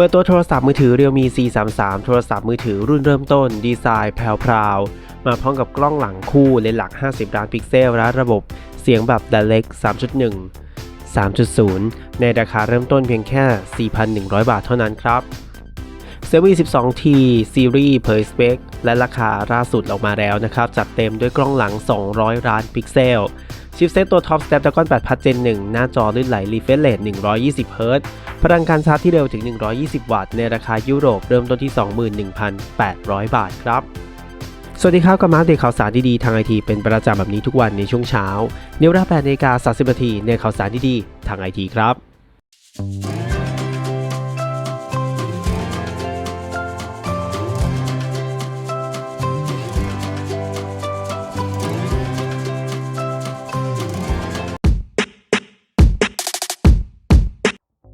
เปิดตัวโทรศัพท์มือถือ Realme C33 โทรศัพท์มือถือรุ่นเริ่มต้น ดีไซน์แพรวๆ มาพร้อมกับกล้องหลังคู่เลนส์หลัก 50 ล้านพิกเซล และระบบเสียงแบบ Direct 3.1 3.0 ในราคาเริ่มต้นเพียงแค่ 4,100 บาทเท่านั้นครับ Xiaomi 12T Series เผยสเปคและราคาล่าสุดออกมาแล้วนะครับ จัดเต็มด้วยกล้องหลัง 200 ล้านพิกเซล ชิปเซตตัวท็อป Snapdragon 8 Plus Gen 1 หน้าจอลื่นไหล refresh rate 120 Hz พลังการชาร์จที่เร็วถึง 120 วัตต์ ในราคายุโรปเริ่มต้นที่ 21,800 บาทครับ สวัสดีครับกับมาเดตข่าวสารดีๆ ทางไอทีเป็นประจำแบบนี้ทุกวันในช่วงเช้า เนเวรา8นาฬิกา30นาทีในข่าวสารดีๆ ทางไอทีครับ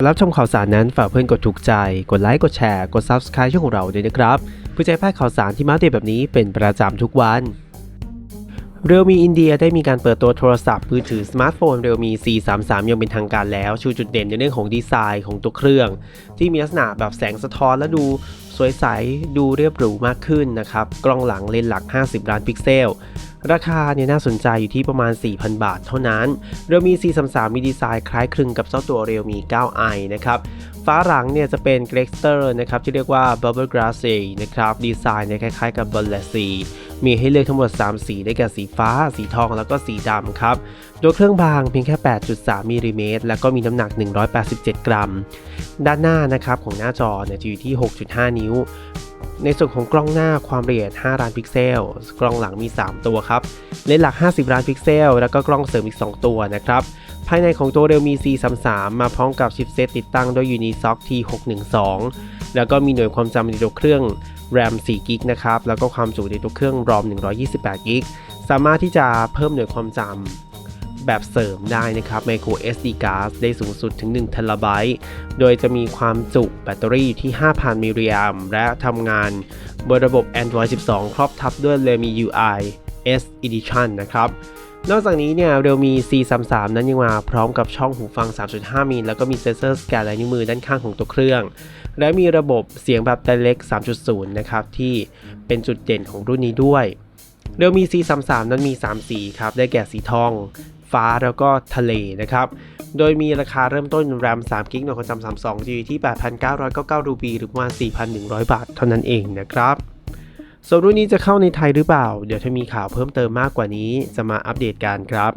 รับชมข่าวสารนั้นฝากเพื่อนกดถูกใจ กดไลค์ กดแชร์ กด Subscribe ช่องของเราด้วยนะครับเพื่อจะให้พลาดข่าวสารที่มาเดตแบบนี้เป็นประจำทุกวันเรียวมีอินเดียได้มีการเปิดตัวโทรศัพท์มือถือสมาร์ทโฟนเรียวมี C33 ยังเป็นทางการแล้ว ชูจุดเด่นในเรื่องของดีไซน์ของตัวเครื่อง ที่มีลักษณะแบบแสงสะท้อนและดูสวยใสดูเรียบหรูมากขึ้นนะครับ กล้องหลังเลนส์หลัก 50 ล้านพิกเซล ราคาเนี่ยน่าสนใจอยู่ที่ประมาณ 4,000 บาทเท่านั้นเรียวมี C33 มีดีไซน์คล้ายคลึงกับเจ้าตัวเรียวมี 9i นะครับฟ้าหลังเนี่ยจะเป็นเกรกสเตอร์นะครับที่เรียกว่า Bubble Glass นะครับดีไซน์เนี่ยคล้ายๆกับ b u l l e t มีให้เลือกทั้งหมด 3 สีได้แก่สีฟ้า สีทองแล้วก็สีดำครับ โดยเครื่องบางเพียงแค่ 8.3มิลลิเมตรแล้วก็มีน้ำหนัก 187 กรัม ด้านหน้านะครับของหน้าจอเนี่ยจะอยู่ที่ 6.5 นิ้วในส่วนของกล้องหน้าความละเอียด 5 ล้านพิกเซล กล้องหลังมี 3 ตัวครับ เลนส์หลัก 50 ล้านพิกเซล แล้วก็กล้องเสริมอีก 2 ตัวนะครับ ภายในของตัว Realme C33 มาพร้อมกับชิปเซตติดตั้งด้วย Unisoc T612 แล้วก็มีหน่วยความจำในตัวเครื่อง RAM 4 g b นะครับ แล้วก็ความจุในตัวเครื่อง ROM 128 g b สามารถที่จะเพิ่มหน่วยความจำ แบบเสริมได้นะครับ Micro SD card ได้สูงสุดถึง1 t b โดยจะมีความจุแบตเตอรี่อยู่ที่ 5,000มิลลิแอมและทำงานบนระบบ Android 12 ครอบทับด้วย Realme UI S Edition นะครับนอกจากนี้เนี่ย Realme C33 นั้นยังมาพร้อมกับช่องหูฟัง 3.5 มิลแล้วก็มีเซนเซอร์สแกนลายนิ้วมือด้านข้างของตัวเครื่อง และมีระบบเสียงแบบ Direct 3.0 นะครับ ที่เป็นจุดเด่นของรุ่นนี้ด้วย Realme C33 นั้นมี 3 สีครับ ได้แก่สีทอง ฟ้าแล้วก็ทะเลนะครับ โดยมีราคาเริ่มต้น RAM 3 g b หน่วยความจำ32 G ที่ 8,999 รูปี หรือประมาณ 4,100 บาทเท่านั้นเองนะครับส่วนรุ่นนี้จะเข้าในไทยหรือเปล่า เดี๋ยวถ้ามีข่าวเพิ่มเติมมากกว่านี้ จะมาอัปเดตกันครับ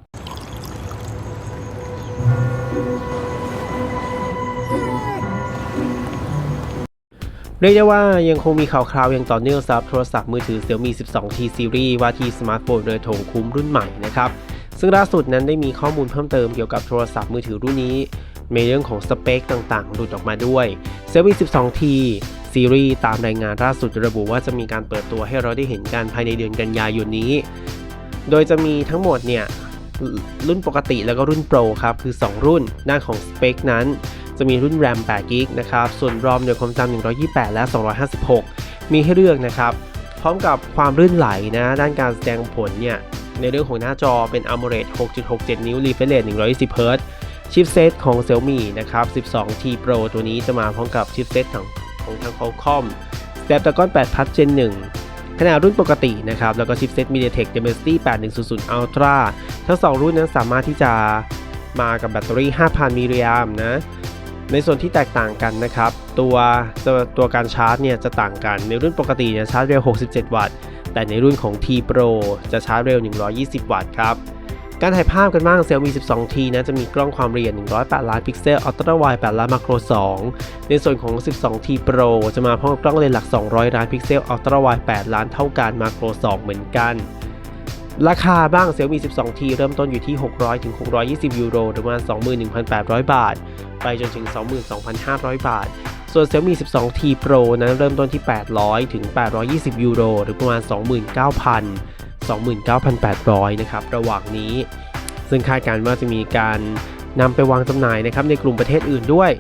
เรียกได้ว่ายังคงมีข่าวคราวอย่างต่อเนื่องสำหรับโทรศัพท์มือถือ Xiaomi 12T Series ว่าที่สมาร์ทโฟนเรือธงคุ้มรุ่นใหม่นะครับ ซึ่งล่าสุดนั้นได้มีข้อมูลเพิ่มเติมเกี่ยวกับโทรศัพท์มือถือรุ่นนี้ในเรื่องของสเปคต่างๆ หลุดออกมาด้วย Xiaomi 12T ซีรีส์ตามรายงานล่าสุดระบุว่าจะมีการเปิดตัวให้เราได้เห็นกันภายในเดือนกันยายนนี้ โดยจะมีทั้งหมดเนี่ยรุ่นปกติแล้วก็รุ่นโปรครับ คือ 2 รุ่นด้านของสเปคนั้น จะมีรุ่น RAM 8 g b นะครับ ส่วน ROM หน่วยความจำ128 และ 256 มีให้เลือกนะครับ พร้อมกับความลื่นไหลนะ ด้านการแสดงผลเนี่ย ในเรื่องของหน้าจอเป็น AMOLED 6.67 นิ้ว refresh rate 120 Hz ชิปเซตของ Xiaomi นะครับ 12T Pro ตัวนี้จะมาพร้อมกับชิปเซตของของทาง Qualcomm Snapdragon 8 Plus Gen 1 ขนาดรุ่นปกตินะครับ แล้วก็ชิปเซต MediaTek Dimensity 8100 Ultra ทั้ง 2 รุ่นนั้นสามารถที่จะมากับแบตเตอรี่ 5,000มิลลิแอมนะในส่วนที่แตกต่างกันนะครับ ตัวตัวตัวการชาร์จเนี่ยจะต่างกัน ในรุ่นปกติเนี่ยชาร์จเร็ว 67 วัตต์ แต่ในรุ่นของ T Pro จะชาร์จเร็ว 120 วัตต์ครับ การถ่ายภาพกันบ้าง Xiaomi 12T นะจะมีกล้องความละเอียด 108 ล้านพิกเซลอัลตร้าไวด์8ล้านมาโคร 2 ในส่วนของ 12T Pro จะมาพร้อมกล้องเลนส์หลัก 200 ล้านพิกเซลอัลตร้าไวด์8ล้านเท่ากันมาโคร 2 เหมือนกัน ราคาบ้าง Xiaomi 12T เริ่มต้นอยู่ที่ 600ถึง620 ยูโรหรือประมาณ21,800 บาท ไปจนถึง 22,500 บาท ส่วน Xiaomi 12T Pro นั้นเริ่มต้นที่ 800ถึง820 ยูโรหรือประมาณ 29,000 29,800 นะครับ ระหว่างนี้ ซึ่งคาดการณ์ว่าจะมีการนำไปวางจำหน่ายนะครับในกลุ่มประเทศอื่นด้วย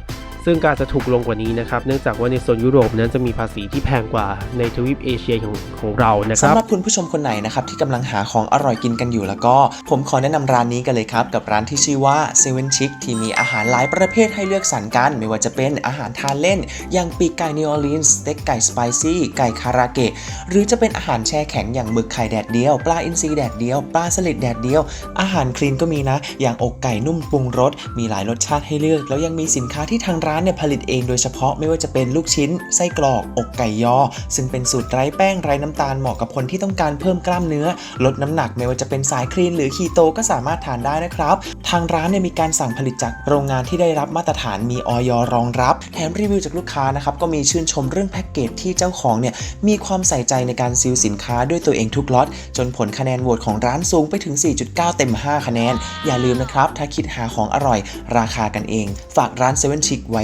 ซึ่งกาจจะถูกลงกว่านี้นะครับ เนื่องจากว่าในโซนยุโรปนั้นจะมีภาษีที่แพงกว่าในทวีปเอเชียของของเรานะครับสำหรับคุณผู้ชมคนไหนนะครับที่กำลังหาของอร่อยกินกันอยู่แล้วก็ ผมขอแนะนำร้านนี้กันเลยครับ กับร้านที่ชื่อว่า Seven Chick ที่มีอาหารหลายประเภทให้เลือกสรรกัน ไม่ว่าจะเป็นอาหารทานเล่น อย่างปีกไก่นิวออร์ลีนส์สเต็กไก่สไปซี่ไก่คาราเกะหรือจะเป็นอาหารแช่แข็งอย่างหมึกไข่แดดเดียว ปลาอินทรีแดดเดียว ปลาสลิดแดดเดียว อาหารคลีนก็มีนะ อย่างอกไก่นุ่มปรุงรสมีหลายรสชาติให้เลือก แล้วยังมีสินค้าที่ทางร้านเนี่ยผลิตเองโดยเฉพาะไม่ว่าจะเป็นลูกชิ้น ไส้กรอก อกไก่ยอ ซึ่งเป็นสูตรไร้แป้งไร้น้ำตาลเหมาะกับคนที่ต้องการเพิ่มกล้ามเนื้อ ลดน้ำหนักไม่ว่าจะเป็นสายคลีนหรือคีโตก็สามารถทานได้นะครับ ทางร้านเนี่ยมีการสั่งผลิตจากโรงงานที่ได้รับมาตรฐานมีออยรองรับ แถมรีวิวจากลูกค้านะครับก็มีชื่นชมเรื่องแพ็กเกจที่เจ้าของเนี่ยมีความใส่ใจในการซีลสินค้าด้วยตัวเองทุกล็อตจนผลคะแนนโหวตของร้านสูงไปถึง 4.9 เต็ม 5 คะแนน อย่าลืมนะครับถ้าคิดหาของอร่อย ราคากันเอง ฝากร้าน Seven Chick ไว้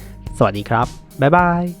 สวัสดีครับ บ๊ายบาย